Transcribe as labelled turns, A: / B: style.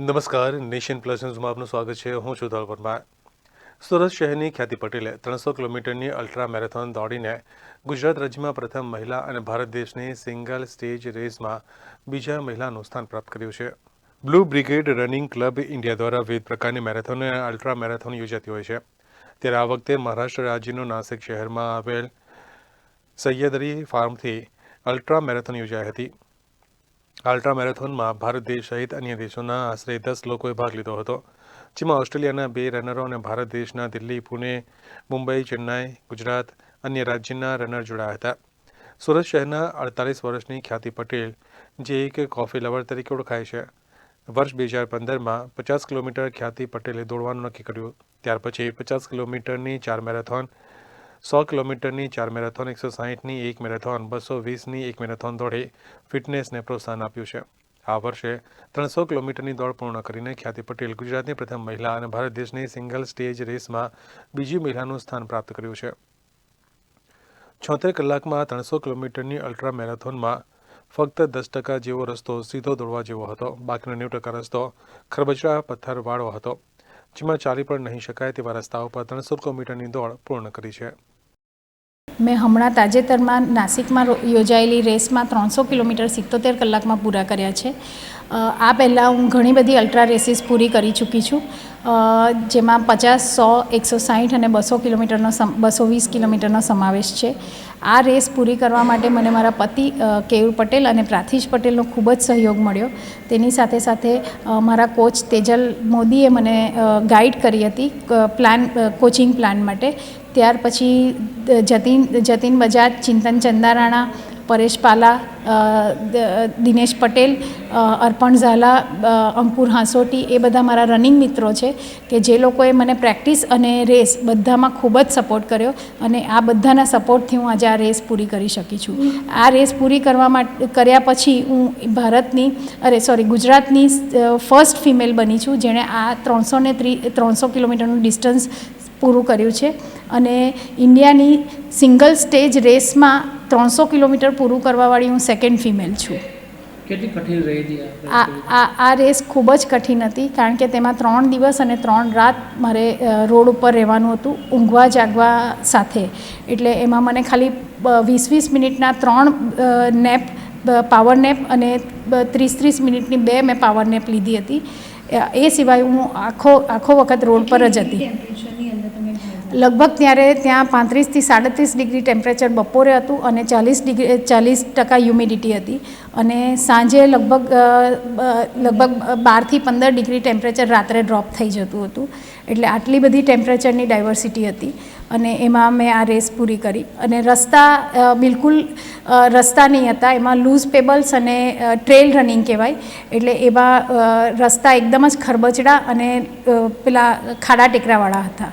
A: નમસ્કાર, nation plus ન્યૂઝમાં આપનું સ્વાગત છે. હું છું ધોલ પરમાર. સુરત શહેરની ખ્યાતિ પટેલે ત્રણસો કિલોમીટરની અલ્ટ્રા મેરેથોન દોડીને ગુજરાત રાજ્યમાં પ્રથમ મહિલા અને ભારત દેશની સિંગલ સ્ટેજ રેસમાં બીજા મહિલાનું સ્થાન પ્રાપ્ત કર્યું છે. Blue brigade running club India દ્વારા વિવિધ પ્રકારની મેરેથોન અને અલ્ટ્રા મેરેથોન યોજાતી હોય છે. ત્યારે આ વખતે મહારાષ્ટ્ર રાજ્યનું નાસિક શહેરમાં આવેલ સૈયદરી ફાર્મથી અલ્ટ્રા મેરેથોન યોજાઈ હતી. અલ્ટ્રા મેરેથોનમાં ભારત દેશ સહિત અન્ય દેશોના આશરે દસ લોકોએ ભાગ લીધો હતો. જેમાં ઓસ્ટ્રેલિયાના બે રનરો અને ભારત દેશના દિલ્હી, પુણે, મુંબઈ, ચેન્નાઈ, ગુજરાત અન્ય રાજ્યના રનર જોડાયા હતા. સુરત શહેરના અડતાલીસ વર્ષની ખ્યાતિ પટેલ, જે એક કોફી લવર તરીકે ઓળખાય છે. વર્ષ બે હજાર પંદરમાં પચાસ કિલોમીટર ખ્યાતિ પટેલે દોડવાનું નક્કી કર્યું. ત્યાર પછી પચાસ કિલોમીટરની ચાર મેરેથોન સો કિલોમીટરની ચાર મેરેથોન, એકસો સાહીઠની એક મેરેથોન, બસો વીસની એક મેરેથોન દોડી ફિટનેસને પ્રોત્સાહન આપ્યું છે. આ વર્ષે ત્રણસો કિલોમીટરની દોડ પૂર્ણ કરીને ખ્યાતિ પટેલ ગુજરાતની પ્રથમ મહિલા અને ભારત દેશની સિંગલ સ્ટેજ રેસમાં બીજી મહિલાનું સ્થાન પ્રાપ્ત કર્યું છે. છોતેર કલાકમાં ત્રણસો કિલોમીટરની અલ્ટ્રા મેરેથોનમાં ફક્ત દસ ટકા જેવો રસ્તો સીધો દોડવા જેવો હતો. બાકીનો નેવું ટકા રસ્તો ખરબચડા પથ્થરવાળો હતો. જેમાં ચાલી પણ નહીં શકાય તેવા રસ્તાઓ પર ત્રણસો કિલોમીટરની દોડ પૂર્ણ કરી છે.
B: મેં હમણાં તાજેતરમાં નાસિકમાં યોજાયેલી રેસમાં ત્રણસો કિલોમીટર સિત્તોતેર કલાકમાં પૂરા કર્યા છે. આ પહેલાં હું ઘણી બધી અલ્ટ્રા રેસીસ પૂરી કરી ચૂકી છું. જેમાં પચાસ, સો, એકસો સાહીઠ અને બસો કિલોમીટરનો બસો વીસ કિલોમીટરનો સમાવેશ છે. આ રેસ પૂરી કરવા માટે મને મારા પતિ કેયુર પટેલ અને પ્રાથીશ પટેલનો ખૂબ જ સહયોગ મળ્યો. તેની સાથે સાથે મારા કોચ તેજલ મોદીએ મને ગાઈડ કરી હતી પ્લાન કોચિંગ પ્લાન માટે. ત્યાર પછી જતીન જતીન બજાજ, ચિંતન ચંદારાણા, પરેશ પાલા દિનેશ પટેલ અર્પણ ઝાલા અંકુર હાંસોટી એ બધા મારા રનિંગ મિત્રો છે કે જે લોકોએ મને પ્રેક્ટિસ અને રેસ બધામાં ખૂબ જ સપોર્ટ કર્યો અને આ બધાના સપોર્ટથી હું આજે આ રેસ પૂરી કરી શકી છું. આ રેસ પૂરી કરવા માટે, કર્યા પછી હું ભારતની, અરે સોરી ગુજરાતની ફર્સ્ટ ફિમેલ બની છું, જેણે આ ત્રણસો ને ત્રી, ત્રણસો કિલોમીટરનું ડિસ્ટન્સ પૂરું કર્યું છે. અને ઇન્ડિયાની સિંગલ સ્ટેજ રેસમાં ત્રણસો કિલોમીટર પૂરું કરવાવાળી હું સેકન્ડ ફિમેલ છું.
C: કેટલી કઠિન રહી હતી
B: આ આ આ રેસ ખૂબ જ કઠિન હતી કારણ કે તેમાં ત્રણ દિવસ અને ત્રણ રાત મારે રોડ ઉપર રહેવાનું હતું ઊંઘવા જાગવા સાથે. એટલે એમાં મને ખાલી વીસ વીસ મિનિટના ત્રણ નેપ પાવર નેપ અને ત્રીસ ત્રીસ મિનિટની બે મેં પાવર નેપ લીધી હતી. એ સિવાય હું આખો આખો વખત રોડ પર જ હતી. લગભગ ત્યારે ત્યાં પાંત્રીસથી સાડત્રીસ ડિગ્રી ટેમ્પરેચર બપોરે હતું અને ચાલીસ ડિગ્રી ચાલીસ ટકા હ્યુમિડિટી હતી. અને સાંજે લગભગ લગભગ બારથી પંદર ડિગ્રી ટેમ્પરેચર રાત્રે ડ્રોપ થઈ જતું હતું. એટલે આટલી બધી ટેમ્પરેચરની ડાયવર્સિટી હતી અને એમાં મેં આ રેસ પૂરી કરી. અને રસ્તા બિલકુલ રસ્તા નહીં હતા. એમાં લૂઝ પેબલ્સ અને ટ્રેલ રનિંગ કહેવાય. એટલે એમાં રસ્તા એકદમ જ ખરબચડા અને પેલા ખાડા ટેકરાવાળા હતા.